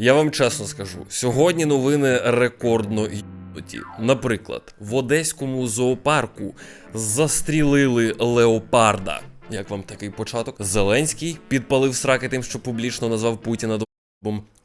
Я вам чесно скажу, сьогодні новини рекордно їбнуті. Наприклад, в одеському зоопарку застрілили леопарда. Як вам такий початок? Зеленський підпалив сраки тим, що публічно назвав Путіна Бом.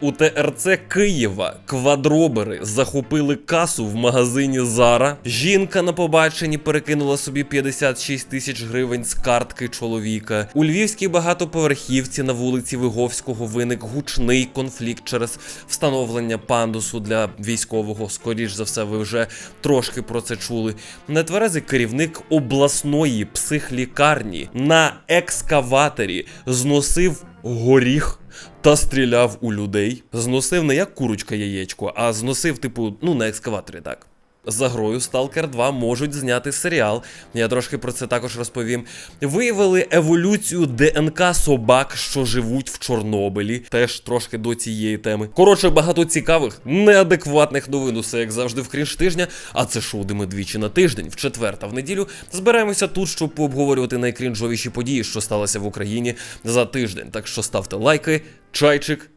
У ТРЦ Києва квадробери захопили касу в магазині Зара. Жінка на побаченні перекинула собі 56 тисяч гривень з картки чоловіка. У львівській багатоповерхівці на вулиці Виговського виник гучний конфлікт через встановлення пандусу для військового. Скоріш за все, ви вже трошки про це чули. Нетверезий керівник обласної психлікарні на екскаваторі зносив горіх та стріляв у людей. Зносив не як курочка яєчко, а зносив, типу, ну, на екскаваторі, так. За грою Stalker 2 можуть зняти серіал. Я трошки про це також розповім. Виявили еволюцію ДНК собак, що живуть в Чорнобилі. Теж трошки до цієї теми. Коротше, багато цікавих, неадекватних новин. Усе як завжди в крінж тижня. А це шоу, де ми двічі на тиждень, в четвер та в неділю. Збираємося тут, щоб пообговорювати найкрінжовіші події, що сталося в Україні за тиждень. Так що ставте лайки, чайчик,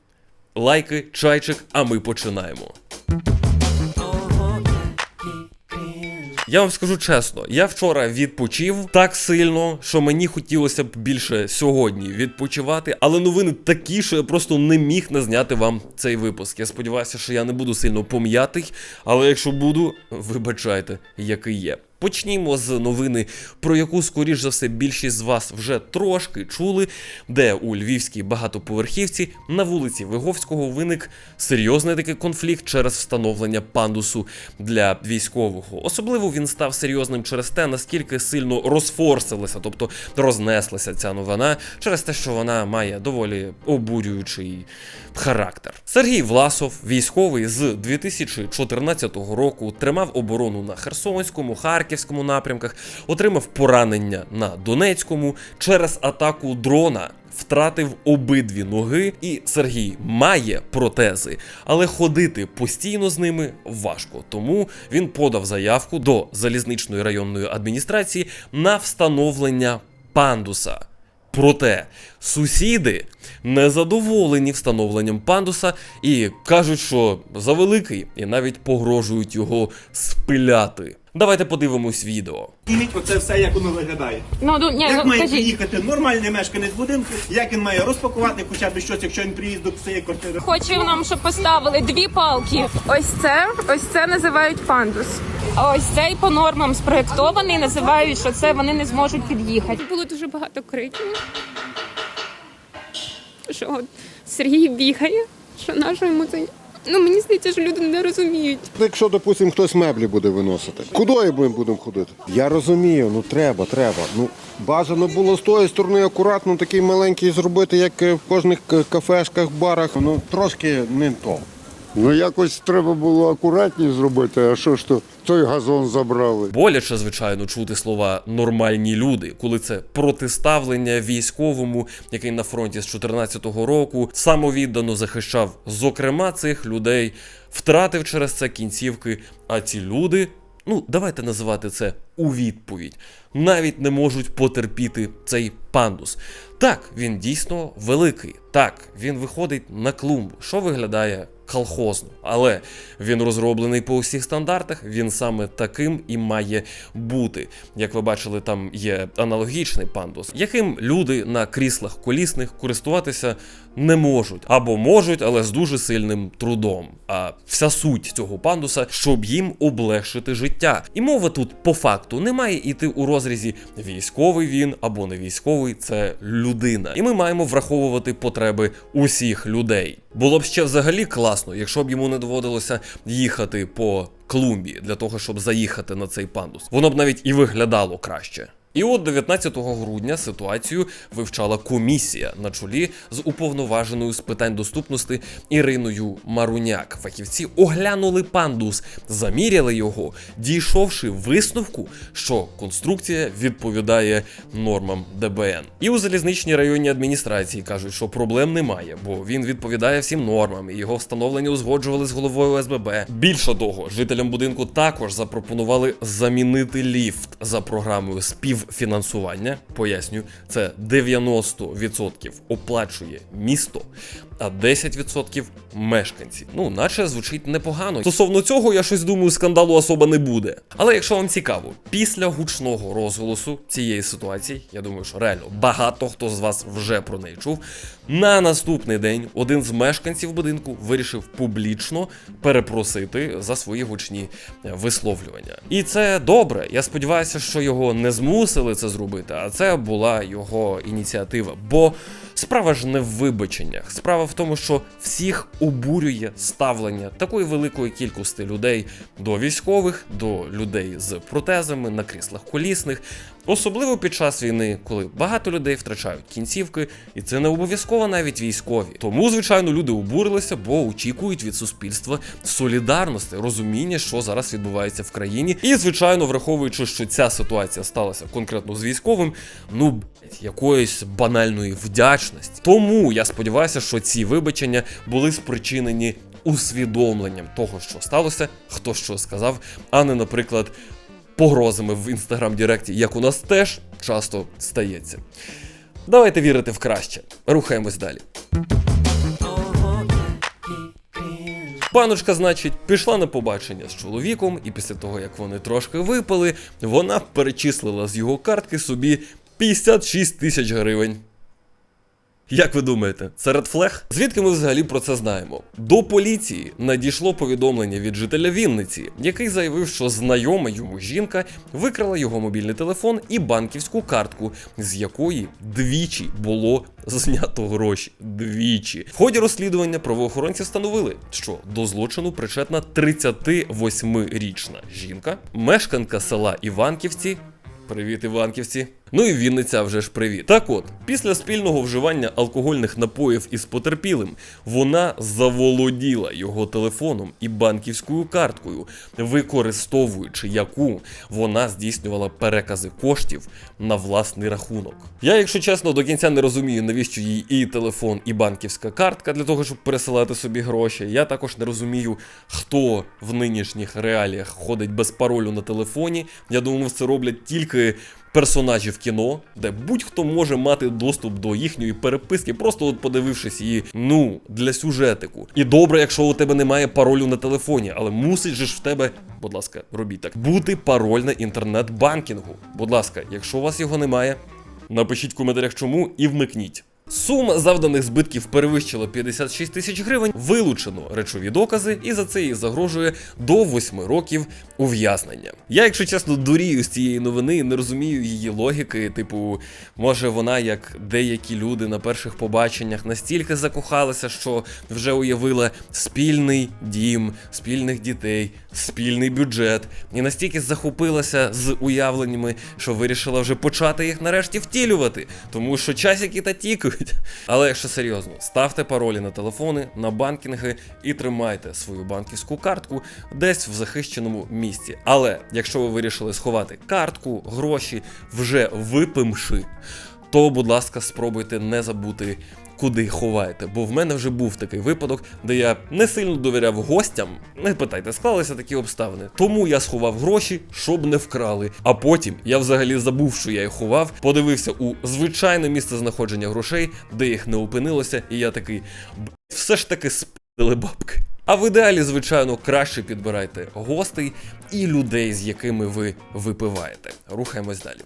лайки, чайчик, а ми починаємо. Я вам скажу чесно, я вчора відпочив так сильно, що мені хотілося б більше сьогодні відпочивати, але новини такі, що я просто не міг не зняти вам цей випуск. Я сподіваюся, що я не буду сильно пом'ятий, але якщо буду, вибачайте, який є. Почнімо з новини, про яку, скоріш за все, більшість з вас вже трошки чули, де у львівській багатоповерхівці на вулиці Виговського виник серйозний такий конфлікт через встановлення пандусу для військового. Особливо він став серйозним через те, наскільки сильно розфорсилася, тобто рознеслася ця новина, через те, що вона має доволі обурюючий характер. Сергій Власов, військовий з 2014 року, тримав оборону на Херсонському, Харківському напрямках, отримав поранення на Донецькому через атаку дрона. Втратив обидві ноги, і Сергій має протези, але ходити постійно з ними важко. Тому він подав заявку до залізничної районної адміністрації на встановлення пандуса. Проте сусіди не задоволені встановленням пандуса і кажуть, що завеликий, і навіть погрожують його спиляти. Давайте подивимось відео. Зніміть оце все, як воно виглядає. Ну, ну ні, Як ну має кажіть. приїхати нормальний мешканець будинку, як він має розпакувати хоча б щось, якщо він приїзд до цієї квартири. Хочу нам, щоб поставили дві палки. Ось це, ось це називають пандус. А ось цей по нормам спроєктований, називають, що це вони не зможуть під'їхати. Було дуже багато криків. Що от Сергій бігає, що нащо йому це. Ну мені здається, що люди не розуміють. Якщо, допустимо, хтось меблі буде виносити, куди ми будемо ходити? Я розумію, ну треба, треба. Ну бажано було з тої сторони акуратно такий маленький зробити, як е, в кожних кафешках, барах. Ну трошки не то. Ну якось треба було акуратніше зробити, а що ж то той газон забрали. Боляче, звичайно, чути слова нормальні люди, коли це протиставлення військовому, який на фронті з 14-го року самовіддано захищав, зокрема, цих людей, втратив через це кінцівки. А ці люди, ну давайте називати це у відповідь, навіть не можуть потерпіти цей пандус. Так, він дійсно великий. Так, він виходить на клумбу, що виглядає колхозно, але він розроблений по усіх стандартах. Він саме таким і має бути. Як ви бачили, там є аналогічний пандус, яким люди на кріслах колісних користуватися не можуть або можуть, але з дуже сильним трудом. А вся суть цього пандуса, щоб їм облегшити життя. І мова тут по факту не має йти у розрізі військовий він або не військовий, це людина. І ми маємо враховувати потреби усіх людей. Було б ще взагалі класно, якщо б йому не доводилося їхати по клумбі для того, щоб заїхати на цей пандус. Воно б навіть і виглядало краще. І от 19 грудня ситуацію вивчала комісія на чолі з уповноваженою з питань доступності Іриною Маруняк. Фахівці оглянули пандус, заміряли його, дійшовши висновку, що конструкція відповідає нормам ДБН. І у залізничній районній адміністрації кажуть, що проблем немає, бо він відповідає всім нормам. і Його встановлення узгоджували з головою ОСББ. Більше того, жителям будинку також запропонували замінити ліфт за програмою спів співфінансування. Поясню, це 90% оплачує місто, а 10% мешканці. Ну, наче звучить непогано. Стосовно цього, я щось думаю, скандалу особа не буде. Але якщо вам цікаво, після гучного розголосу цієї ситуації, я думаю, що реально багато хто з вас вже про неї чув. На наступний день один з мешканців будинку вирішив публічно перепросити за свої гучні е, висловлювання. І це добре. Я сподіваюся, що його не змусили це зробити, а це була його ініціатива. Бо справа ж не в вибаченнях. Справа в тому, що всіх обурює ставлення такої великої кількості людей до військових, до людей з протезами на кріслах колісних. Особливо під час війни, коли багато людей втрачають кінцівки, і це не обов'язково навіть військові. Тому, звичайно, люди обурилися, бо очікують від суспільства солідарності, розуміння, що зараз відбувається в країні. І, звичайно, враховуючи, що ця ситуація сталася конкретно з військовим, ну якоїсь банальної вдячності. Тому я сподіваюся, що ці вибачення були спричинені усвідомленням того, що сталося, хто що сказав, а не, наприклад, погрозами в інстаграм Директі, як у нас теж часто стається. Давайте вірити в краще. Рухаємось далі. Паночка, значить, пішла на побачення з чоловіком, і після того, як вони трошки випили, вона перечислила з його картки собі 56 тисяч гривень. Як ви думаєте, це редфлег? Звідки ми взагалі про це знаємо? До поліції надійшло повідомлення від жителя Вінниці, який заявив, що знайома йому жінка викрала його мобільний телефон і банківську картку, з якої двічі було знято гроші. Двічі. В ході розслідування правоохоронці встановили, що до злочину причетна 38-річна жінка, мешканка села Іванківці. Привіт, Іванківці. Ну і Вінниця вже ж привіт. Так от, після спільного вживання алкогольних напоїв із потерпілим, вона заволоділа його телефоном і банківською карткою, використовуючи яку вона здійснювала перекази коштів на власний рахунок. Я, якщо чесно, до кінця не розумію, навіщо їй і телефон, і банківська картка для того, щоб пересилати собі гроші. Я також не розумію, хто в нинішніх реаліях ходить без паролю на телефоні. Я думаю, це роблять тільки персонажі в кіно, де будь-хто може мати доступ до їхньої переписки, просто от подивившись її, ну, для сюжетику. І добре, якщо у тебе немає паролю на телефоні, але мусить же ж в тебе, будь ласка, робіть так, бути пароль на інтернет-банкінгу. Будь ласка, якщо у вас його немає, напишіть в коментарях чому і вмикніть. Сума завданих збитків перевищила 56 тисяч гривень, вилучено речові докази, і за це їй загрожує до 8 років ув'язнення. Я, якщо чесно, дурію з цієї новини і не розумію її логіки. Типу, може вона, як деякі люди на перших побаченнях, настільки закохалася, що вже уявила спільний дім, спільних дітей, спільний бюджет, і настільки захопилася з уявленнями, що вирішила вже почати їх нарешті втілювати, тому що часики та тікають. Але якщо серйозно, ставте паролі на телефони, на банкінги і тримайте свою банківську картку десь в захищеному місці. Але якщо ви вирішили сховати картку, гроші вже випимши, то, будь ласка, спробуйте не забути. Куди ховаєте, бо в мене вже був такий випадок, де я не сильно довіряв гостям. Не питайте, склалися такі обставини. Тому я сховав гроші, щоб не вкрали. А потім я взагалі забув, що я їх ховав, подивився у звичайне місце знаходження грошей, де їх не опинилося, і я такий «Б**, все ж таки спили бабки. А в ідеалі, звичайно, краще підбирайте гостей і людей, з якими ви випиваєте. Рухаємось далі.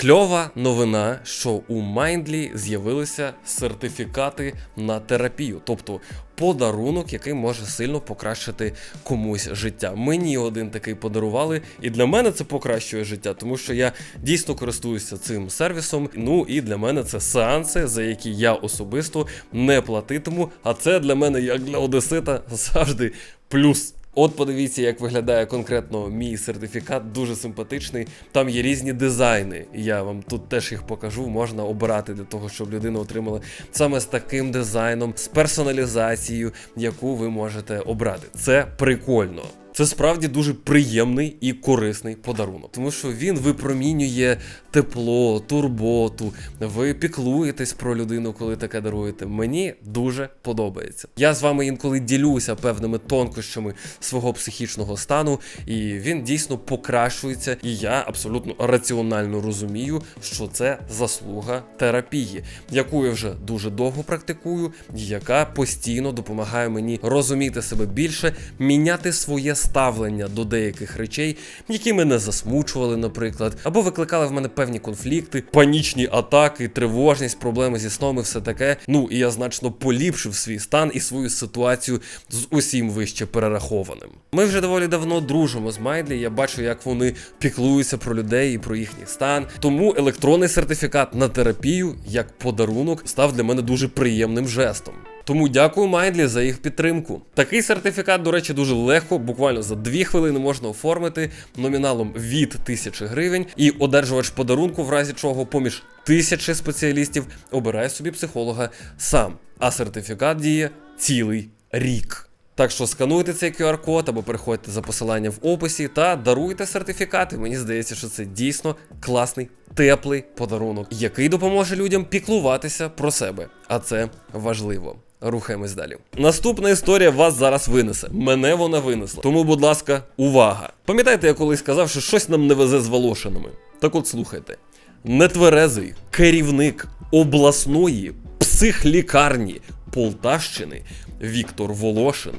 Кльова новина, що у Майндлі з'явилися сертифікати на терапію, тобто подарунок, який може сильно покращити комусь життя. Мені один такий подарували, і для мене це покращує життя, тому що я дійсно користуюся цим сервісом. Ну і для мене це сеанси, за які я особисто не платитиму. А це для мене, як для Одесита, завжди плюс. От подивіться, як виглядає конкретно мій сертифікат, дуже симпатичний. Там є різні дизайни. Я вам тут теж їх покажу. Можна обирати для того, щоб людина отримала саме з таким дизайном, з персоналізацією, яку ви можете обрати. Це прикольно. Це справді дуже приємний і корисний подарунок, тому що він випромінює тепло, турботу. Ви піклуєтесь про людину, коли таке даруєте. Мені дуже подобається. Я з вами інколи ділюся певними тонкощами свого психічного стану, і він дійсно покращується. І я абсолютно раціонально розумію, що це заслуга терапії, яку я вже дуже довго практикую, і яка постійно допомагає мені розуміти себе більше, міняти своє ставлення до деяких речей, які мене засмучували, наприклад, або викликали в мене певні конфлікти, панічні атаки, тривожність, проблеми зі сном і все таке. Ну і я значно поліпшив свій стан і свою ситуацію з усім вище перерахованим. Ми вже доволі давно дружимо з Майдлі. Я бачу, як вони піклуються про людей і про їхній стан. Тому електронний сертифікат на терапію як подарунок став для мене дуже приємним жестом. Тому дякую Майдлі за їх підтримку. Такий сертифікат, до речі, дуже легко, буквально за 2 хвилини можна оформити номіналом від 1000 гривень, і одержувач подарунку, в разі чого поміж тисячі спеціалістів обирає собі психолога сам. А сертифікат діє цілий рік. Так що скануйте цей QR-код або переходьте за посиланням в описі та даруйте сертифікати. Мені здається, що це дійсно класний, теплий подарунок, який допоможе людям піклуватися про себе. А це важливо. Рухаємось далі. Наступна історія вас зараз винесе. Мене вона винесла. Тому, будь ласка, увага. Пам'ятаєте, я колись сказав, що щось нам не везе з Волошинами? Так от слухайте: нетверезий керівник обласної психлікарні Полтавщини Віктор Волошин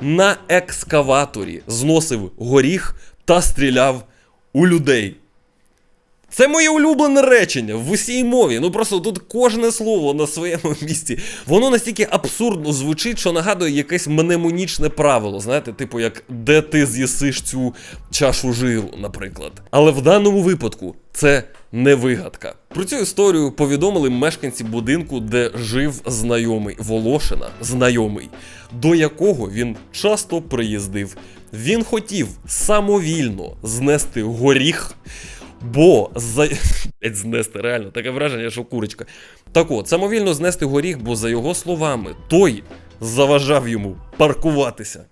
на екскаваторі зносив горіх та стріляв у людей. Це моє улюблене речення в усій мові. Ну просто тут кожне слово на своєму місці. Воно настільки абсурдно звучить, що нагадує якесь мнемонічне правило. Знаєте, типу, як де ти з'їсиш цю чашу жиру, наприклад. Але в даному випадку це не вигадка. Про цю історію повідомили мешканці будинку, де жив знайомий Волошина, знайомий, до якого він часто приїздив. Він хотів самовільно знести горіх. Бо за знести реально таке враження, що курочка. Так от, самовільно знести горіх, бо за його словами, той заважав йому паркуватися.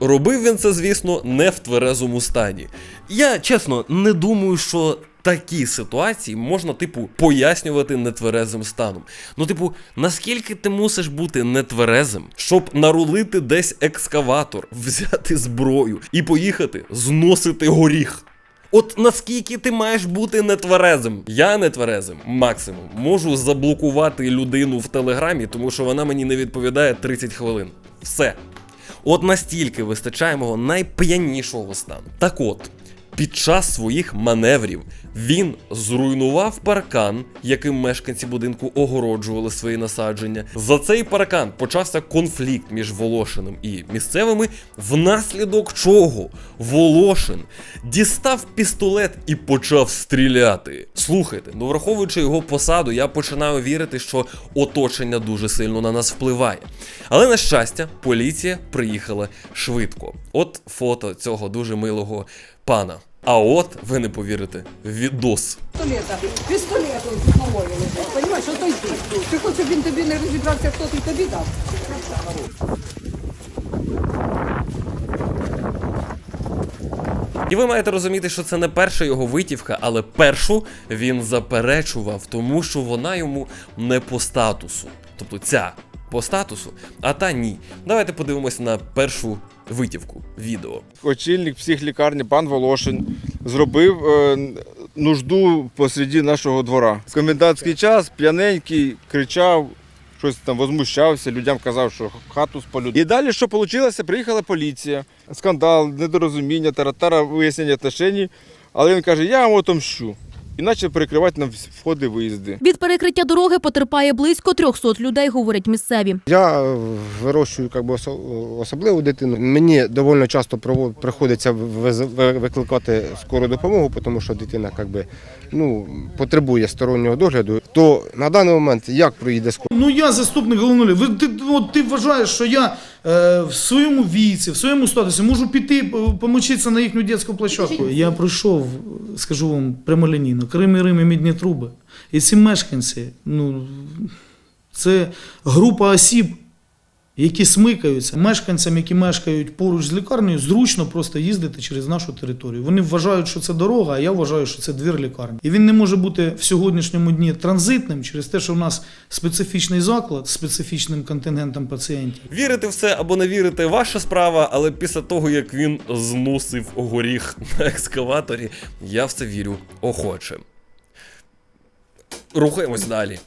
Робив він це, звісно, не в тверезому стані. Я чесно не думаю, що такі ситуації можна, типу, пояснювати нетверезим станом. Ну, типу, наскільки ти мусиш бути нетверезим, щоб нарулити десь екскаватор, взяти зброю і поїхати зносити горіх? От наскільки ти маєш бути нетверезим? Я нетверезим, максимум, можу заблокувати людину в телеграмі, тому що вона мені не відповідає 30 хвилин. Все. От настільки вистачає мого найп'янішого стану. Так от, під час своїх маневрів він зруйнував паркан, яким мешканці будинку огороджували свої насадження. За цей паркан почався конфлікт між Волошиним і місцевими, внаслідок чого Волошин дістав пістолет і почав стріляти. Слухайте, ну враховуючи його посаду, я починаю вірити, що оточення дуже сильно на нас впливає. Але на щастя, поліція приїхала швидко. От фото цього дуже милого пана. А от ви не повірите, відос. пістолета. Пістолет ось під лежить. Понімаєш, ото й ти. Ти хочеш, щоб він тобі не розібрався, хто ти тобі дав? І ви маєте розуміти, що це не перша його витівка, але першу він заперечував, тому що вона йому не по статусу. Тобто ця по статусу, а та ні. Давайте подивимось на першу витівку відео. очільник психлікарні пан Волошин зробив е, нужду посереді нашого двора. Комендантський час п'яненький кричав, щось там возмущався, людям казав, що хату спалю. І далі, що вийшло, приїхала поліція, скандал, недорозуміння, таратара, вияснення отношень. Але він каже, я вам отомщу. І почав перекривати нам входи, виїзди. Від перекриття дороги потерпає близько 300 людей, говорять місцеві. Я е, вирощую як би, особливу дитину. Мені доволі часто приходиться викликати скору допомогу, тому що дитина як би, ну, потребує стороннього догляду. То на даний момент як проїде скоро? Ну я заступник головного. Ви ти, от, ти вважаєш, що я е, в своєму віці, в своєму статусі можу піти е, помочитися на їхню дитячу площадку. Я пройшов, скажу вам, прямолінійно. Постійно, Крим і Рим і мідні труби. І ці мешканці, ну, це група осіб, які смикаються. Мешканцям, які мешкають поруч з лікарнею, зручно просто їздити через нашу територію. Вони вважають, що це дорога, а я вважаю, що це двір лікарні. І він не може бути в сьогоднішньому дні транзитним через те, що в нас специфічний заклад з специфічним контингентом пацієнтів. Вірити в це або не вірити ваша справа, але після того, як він зносив горіх на екскаваторі, я в це вірю охоче. Рухаємось далі.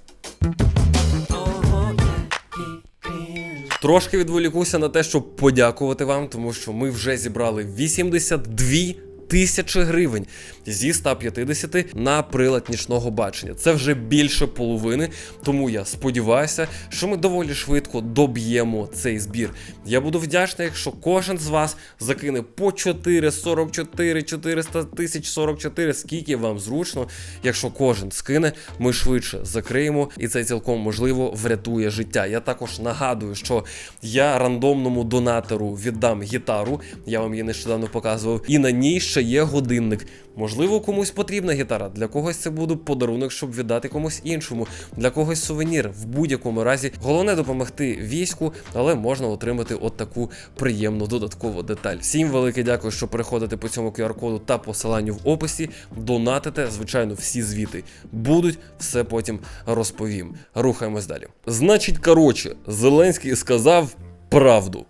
Трошки відволікуся на те, щоб подякувати вам, тому що ми вже зібрали 82 тисячі гривень зі 150 на прилад нічного бачення. Це вже більше половини, тому я сподіваюся, що ми доволі швидко доб'ємо цей збір. Я буду вдячний, якщо кожен з вас закине по 4, 44, 400 тисяч 44, скільки вам зручно. Якщо кожен скине, ми швидше закриємо, і це цілком можливо врятує життя. Я також нагадую, що я рандомному донатору віддам гітару. Я вам її нещодавно показував, і на ній ще є годинник. Можливо, комусь потрібна гітара. Для когось це буде подарунок, щоб віддати комусь іншому. Для когось сувенір. В будь-якому разі головне допомогти війську, але можна отримати от таку приємну додаткову деталь. Всім велике дякую, що переходите по цьому QR-коду та посиланню в описі. Донатите, звичайно, всі звіти будуть, все потім розповім. Рухаємось далі. Значить, коротше, Зеленський сказав правду.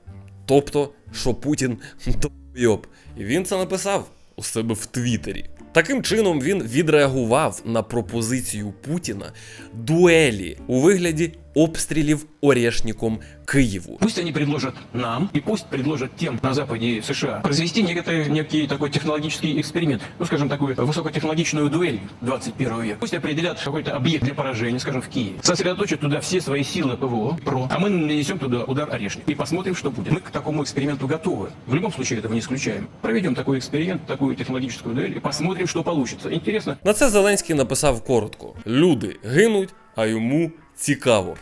Тобто, що Путін дойоб. І він це написав у себе в Твіттері. Таким чином він відреагував на пропозицію Путіна дуелі у вигляді обстрілів Орешніком Києву. Пусть они предложат нам, и пусть предложат тем на Западе и в США произвести некоторый, некий такой технологический эксперимент, ну, скажем, такую высокотехнологичную дуэль 21 века. Пусть определят какой-то объект для поражения, скажем, в Киеве. Сосредоточат туда все свои силы ПВО, ПРО, а мы нанесем туда удар орешник. И посмотрим, что будет. Мы к такому эксперименту готовы. В любом случае этого не исключаем. Проведем такой эксперимент, такую технологическую дуэль и посмотрим, что получится. Интересно? На це Зеленський написав коротко: люди гинуть, а йому цікаво.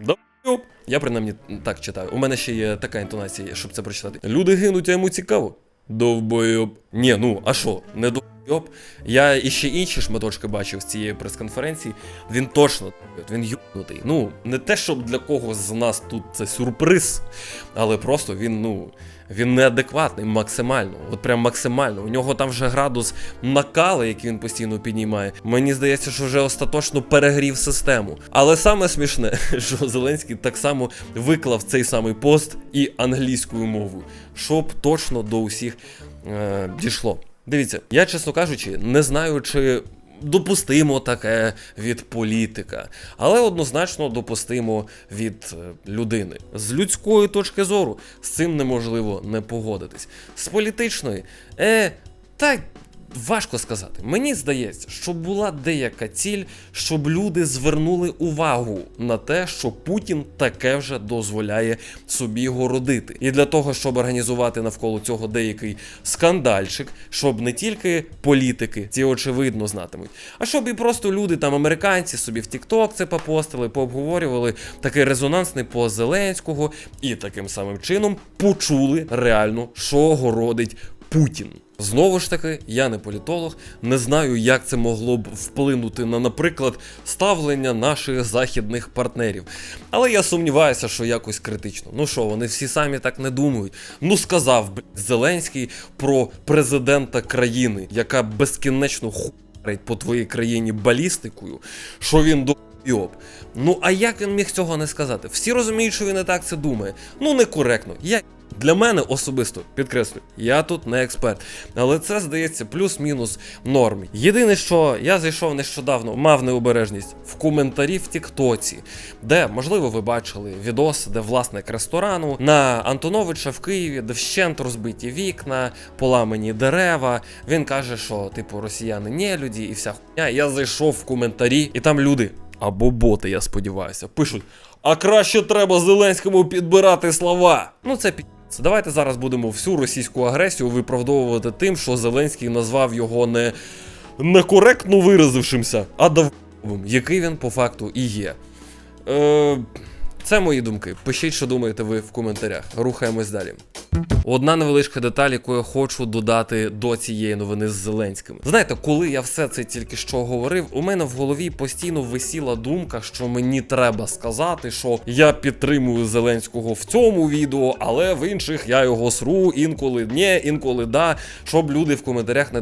Довбойоб. Я принаймні так читаю. У мене ще є така інтонація, щоб це прочитати. Люди гинуть, а йому цікаво. Довбойоб. Ні, ну а що, не довбойоб? Я іще інші шматочки бачив з цієї прес-конференції. Він точно він юбнутий. Ну, не те, щоб для когось з нас тут це сюрприз, але просто він, ну. Він неадекватний максимально, от прям максимально. У нього там вже градус накали, який він постійно піднімає. Мені здається, що вже остаточно перегрів систему. Але саме смішне, що Зеленський так само виклав цей самий пост і англійською мовою, щоб точно до усіх е, дійшло. Дивіться, я чесно кажучи, не знаю, чи допустимо таке від політика, але однозначно допустимо від е, людини. З людської точки зору з цим неможливо не погодитись. З політичної, е, та важко сказати. Мені здається, що була деяка ціль, щоб люди звернули увагу на те, що Путін таке вже дозволяє собі городити. І для того, щоб організувати навколо цього деякий скандальчик, щоб не тільки політики ці очевидно знатимуть, а щоб і просто люди, там американці, собі в TikTok це попостили, пообговорювали такий резонансний пост Зеленського, і таким самим чином почули реально, що городить Путін. Знову ж таки, я не політолог, не знаю, як це могло б вплинути на, наприклад, ставлення наших західних партнерів. Але я сумніваюся, що якось критично. Ну що, вони всі самі так не думають. Ну сказав блядь, Зеленський про президента країни, яка безкінечно хуярить по твоїй країні балістикою, що він до. Йоп. Ну а як він міг цього не сказати? Всі розуміють, що він і так це думає. Ну некоректно. Я для мене особисто підкреслюю, я тут не експерт, але це здається плюс-мінус норм. Єдине, що я зайшов нещодавно, мав необережність в коментарі в Тіктоці, де можливо ви бачили відос, де власник ресторану на Антоновича в Києві, де вщент розбиті вікна, поламані дерева. Він каже, що типу росіяни не люди і вся хуйня. Я зайшов в коментарі, і там люди. Або боти, я сподіваюся, пишуть: а краще треба Зеленському підбирати слова. Ну це пі. Давайте зараз будемо всю російську агресію виправдовувати тим, що Зеленський назвав його не некоректно виразившимся, а дав який він по факту і є. Е, це мої думки. Пишіть, що думаєте ви в коментарях. Рухаємось далі. Одна невеличка деталь, яку я хочу додати до цієї новини з Зеленським. Знаєте, коли я все це тільки що говорив, у мене в голові постійно висіла думка, що мені треба сказати, що я підтримую Зеленського в цьому відео, але в інших я його сру, інколи ні, інколи да, щоб люди в коментарях не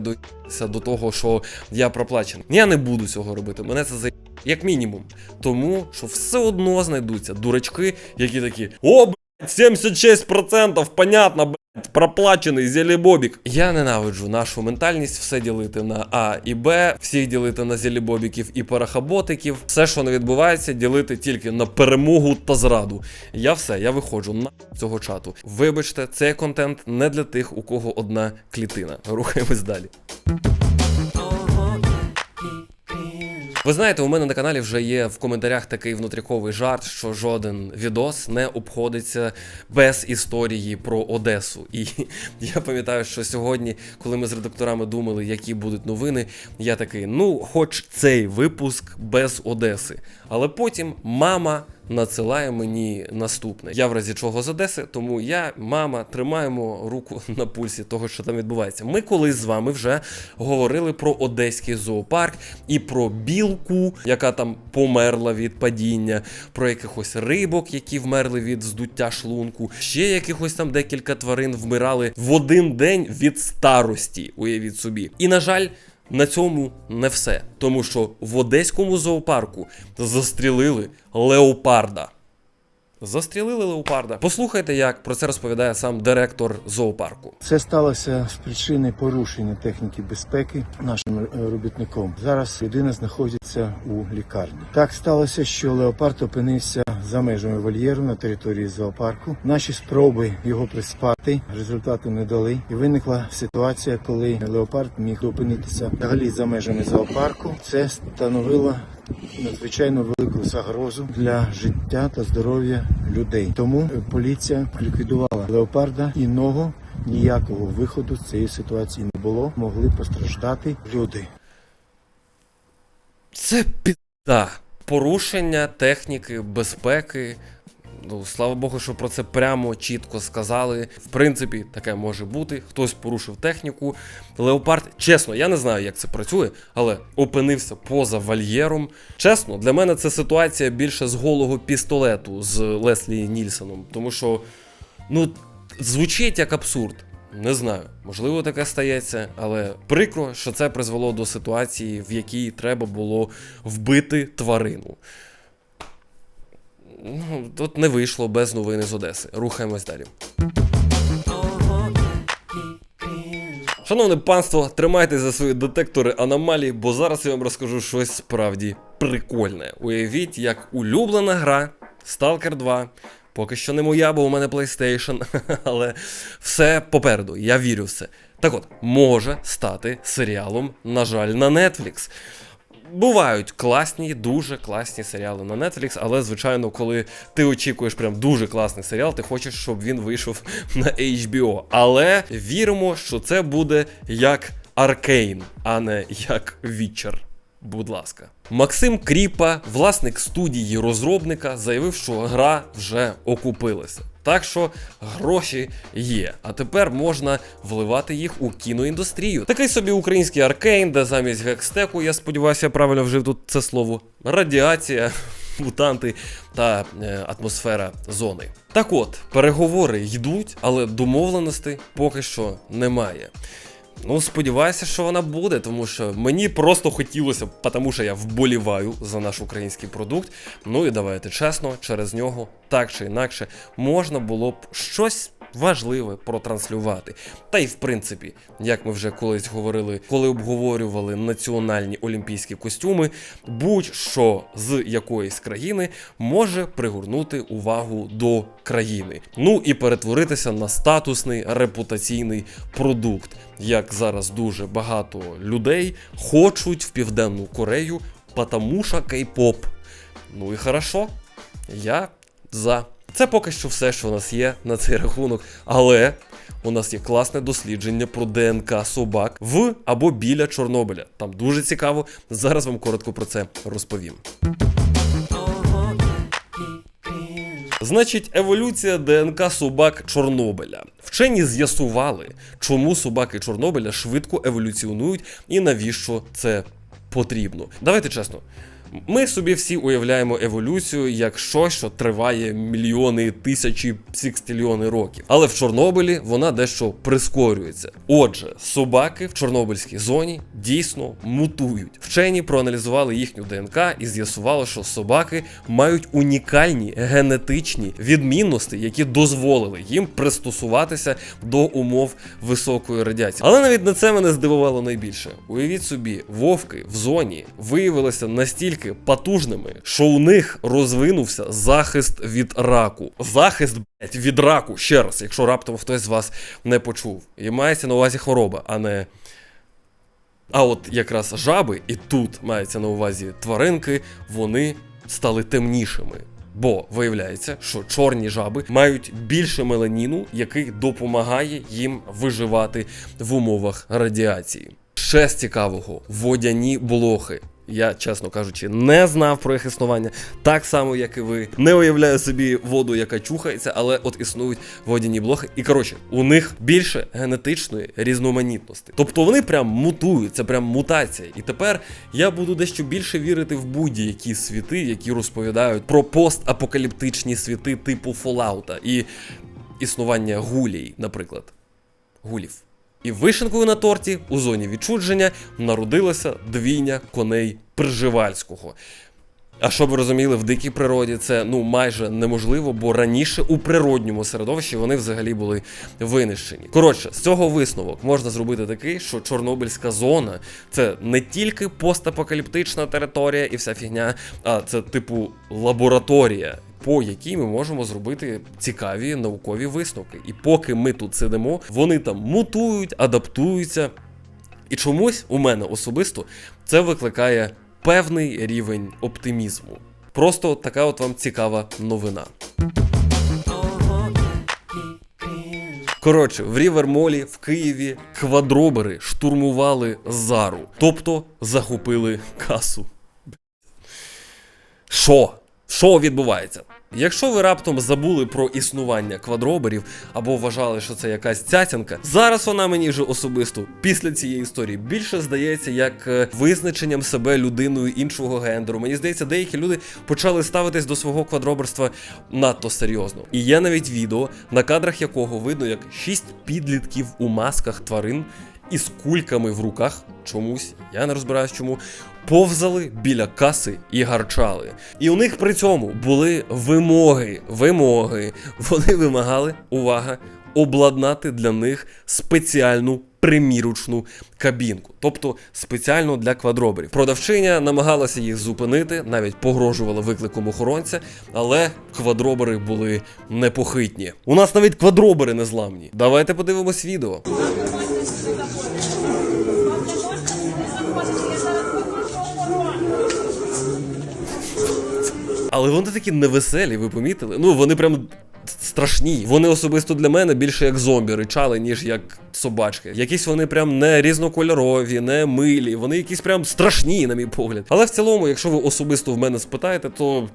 доїлися до того, що я проплачений. Я не буду цього робити. Мене це за як мінімум. Тому що все одно знайдуться дурачки, які такі: о, блядь, 76%, понятно, блядь, проплачений зелебобік. Я ненавиджу нашу ментальність все ділити на А і Б, всіх ділити на зелебобіків і парахаботиків. Все, що не відбувається, ділити тільки на перемогу та зраду. Я все, я виходжу на цього чату. Вибачте, цей контент не для тих, у кого одна клітина. Рухаємось далі. Ви знаєте, у мене на каналі вже є в коментарях такий внутріковий жарт, що жоден відос не обходиться без історії про Одесу. І я пам'ятаю, що сьогодні, коли ми з редакторами думали, які будуть новини, я такий: ну, хоч цей випуск без Одеси. Але потім мама надсилає мені наступне. Я в разі чого з Одеси, тому я, мама, тримаємо руку на пульсі того, що там відбувається. Ми колись з вами вже говорили про одеський зоопарк і про білку, яка там померла від падіння, про якихось рибок, які вмерли від здуття шлунку, ще якихось там декілька тварин вмирали в один день від старості. Уявіть собі. І на жаль. На цьому не все, тому що в одеському зоопарку застрілили леопарда. Застрілили леопарда. Послухайте, як про це розповідає сам директор зоопарку. Це сталося з причини порушення техніки безпеки нашим е, робітником. Зараз людина знаходиться у лікарні. Так сталося, що леопард опинився за межами вольєру на території зоопарку. Наші спроби його приспати результату не дали, і виникла ситуація, коли леопард міг опинитися взагалі за межами зоопарку. Це становило надзвичайно велику загрозу для життя та здоров'я людей. Тому е, поліція ліквідувала леопарда і ногу. Ніякого виходу з цієї ситуації не було. Могли постраждати люди. Це підда. Порушення техніки безпеки. Ну, слава Богу, що про це прямо чітко сказали. В принципі, таке може бути. Хтось порушив техніку. Леопард, чесно, я не знаю, як це працює, але опинився поза вольєром. Чесно, для мене це ситуація більше з голого пістолету з Леслі Нільсоном. Тому що, ну, звучить як абсурд. Не знаю, можливо, таке стається, але прикро, що це призвело до ситуації, в якій треба було вбити тварину. Ну, тут не вийшло без новини з Одеси. Рухаємось далі. Шановне панство, тримайтеся за свої детектори аномалій, бо зараз я вам розкажу щось справді прикольне. Уявіть, як улюблена гра Stalker 2. Поки що не моя, бо у мене PlayStation, але все попереду, я вірю в це. Так от, може стати серіалом, на жаль, на Netflix. Бувають класні, дуже класні серіали на Netflix, але звичайно, коли ти очікуєш прям дуже класний серіал, ти хочеш, щоб він вийшов на HBO. Але віримо, що це буде як Аркейн, а не як Witcher. Будь ласка. Максим Кріпа, власник студії розробника, заявив, що гра вже окупилася. Так що гроші є. А тепер можна вливати їх у кіноіндустрію. Такий собі український аркейн, де замість гекстеку, я сподіваюся, правильно вжив тут це слово. Радіація, мутанти та е, атмосфера зони. Так от, переговори йдуть, але домовленостей поки що немає. Ну, сподіваюся, що вона буде, тому що мені просто хотілося, тому що я вболіваю за наш український продукт. Ну і давайте чесно, через нього так чи інакше можна було б щось. Важливе протранслювати. Та й в принципі, як ми вже колись говорили, коли обговорювали національні олімпійські костюми, будь-що з якоїсь країни може пригорнути увагу до країни. Ну і перетворитися на статусний репутаційний продукт, як зараз дуже багато людей хочуть в Південну Корею, потому що кей-поп. Ну і хорошо, я за. Це поки що все, що у нас є на цей рахунок. Але у нас є класне дослідження про ДНК собак в або біля Чорнобиля. Там дуже цікаво. Зараз вам коротко про це розповім. Значить, еволюція ДНК собак Чорнобиля. Вчені з'ясували, чому собаки Чорнобиля швидко еволюціонують і навіщо це потрібно. Давайте чесно. Ми собі всі уявляємо еволюцію як щось, що триває мільйони, тисячі, сікстильйони років. Але в Чорнобилі вона дещо прискорюється. Отже, собаки в Чорнобильській зоні дійсно мутують. Вчені проаналізували їхню ДНК і з'ясували, що собаки мають унікальні генетичні відмінності, які дозволили їм пристосуватися до умов високої радіації. Але навіть на це мене здивувало найбільше. Уявіть собі, вовки в зоні виявилися настільки потужними, що у них розвинувся захист від раку. Захист блять, від раку ще раз, якщо раптом хтось з вас не почув. І мається на увазі хвороба, а не. А от якраз жаби, і тут мається на увазі тваринки, вони стали темнішими. Бо виявляється, що чорні жаби мають більше меланіну, який допомагає їм виживати в умовах радіації. Ще з цікавого водяні блохи. Я, чесно кажучи, не знав про їх існування, так само, як і ви. Не уявляю собі воду, яка чухається, але от існують водяні блохи. І коротше, у них більше генетичної різноманітності. Тобто вони прям мутують, це прям мутація. І тепер я буду дещо більше вірити в будь-які світи, які розповідають про постапокаліптичні світи типу Fallout і існування гулій, наприклад. Гулів. І вишенкою на торті у зоні відчудження народилася двійня коней Пржевальського. А щоб ви розуміли, в дикій природі це ну майже неможливо, бо раніше у природньому середовищі вони взагалі були винищені. Коротше, з цього висновок можна зробити такий, що Чорнобильська зона це не тільки постапокаліптична територія і вся фігня, а це типу лабораторія. По якій ми можемо зробити цікаві наукові висновки. І поки ми тут сидимо, вони там мутують, адаптуються. І чомусь у мене особисто це викликає певний рівень оптимізму. Просто така от вам цікава новина. Коротше, в Рівермолі в Києві квадробери штурмували Зару, тобто захопили касу. Що? Що відбувається? Якщо ви раптом забули про існування квадроберів або вважали, що це якась цяцянка, зараз вона мені вже особисто після цієї історії більше здається як е, визначенням себе людиною іншого гендеру. Мені здається, деякі люди почали ставитись до свого квадроберства надто серйозно. І є навіть відео, на кадрах якого видно, як шість підлітків у масках тварин із кульками в руках чомусь, я не розбираюсь чому, повзали біля каси і гарчали. І у них при цьому були вимоги. Вимоги. Вони вимагали, увага, обладнати для них спеціальну приміручну кабінку, тобто спеціально для квадроберів. Продавчиня намагалася їх зупинити, навіть погрожувала викликом охоронця, але квадробери були непохитні. У нас навіть квадробери незламні. Давайте подивимось відео. Але вони такі невеселі, ви помітили? Ну, вони прям страшні. Вони особисто для мене більше як зомбі ричали, ніж як собачки. Якісь вони прям не різнокольорові, не милі. Вони якісь прям страшні, на мій погляд. Але в цілому, якщо ви особисто в мене спитаєте, то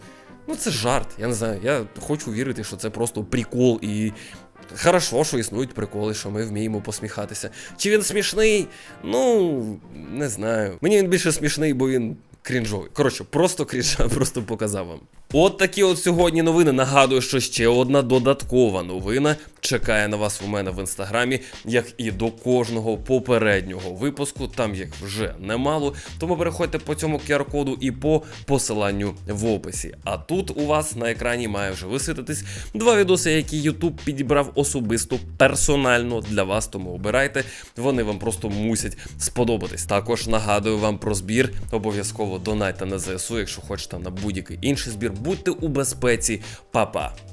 ну це жарт. Я не знаю. Я хочу вірити, що це просто прикол і. Хорошо, що існують приколи, що ми вміємо посміхатися. Чи він смішний? Ну, не знаю. Мені він більше смішний, бо він крінжовий. Коротше, просто крінжа, просто показав вам. От такі от сьогодні новини. Нагадую, що ще одна додаткова новина чекає на вас у мене в інстаграмі, як і до кожного попереднього випуску. Там їх вже немало. Тому переходьте по цьому QR-коду і по посиланню в описі. А тут у вас на екрані має вже висвітитись два відоси, які YouTube підібрав особисто персонально для вас. Тому обирайте. Вони вам просто мусять сподобатись. Також нагадую вам про збір. Обов'язково донайте на ЗСУ, якщо хочете на будь-який інший збір. Будьте у безпеці, Па-па!